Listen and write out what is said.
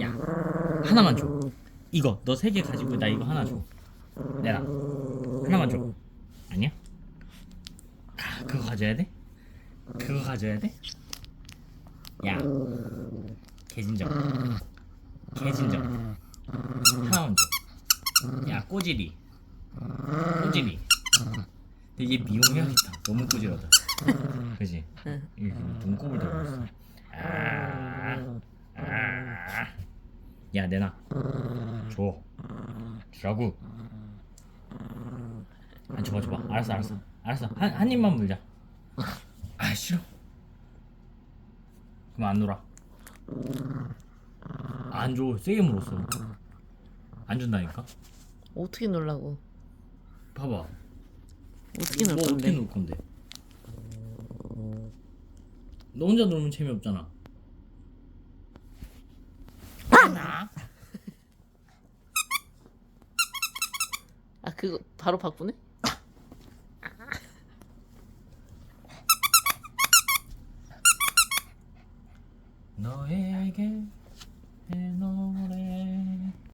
야 하나만 줘. 이거 너 세 개 가지고 나 이거 하나 줘. 내가 하나만 줘. 아니야? 아, 그거 가져야 돼? 그거 가져야 돼 야 개진정. 개진정. 하나만 줘야 꼬질이. 꼬지리 되게 미용해야겠다. 너무 꼬지러다 그지? 이거 눈곱을 들어갔어. 아, 아. 야 내놔. 줘. 주라고. 아 줘봐 줘봐. 알았어 알았어. 알았어. 한, 한 입만 물자. 아 싫어. 그럼 안 놀아. 안 줘. 세게 물었어. 안 준다니까? 어떻게 놀라고? 봐봐. 어떻게 넣을 뭐 어떻게 넣을 건데? 너 혼자 놀면 재미없잖아. 아 그거 바로 바꾸네? 너에게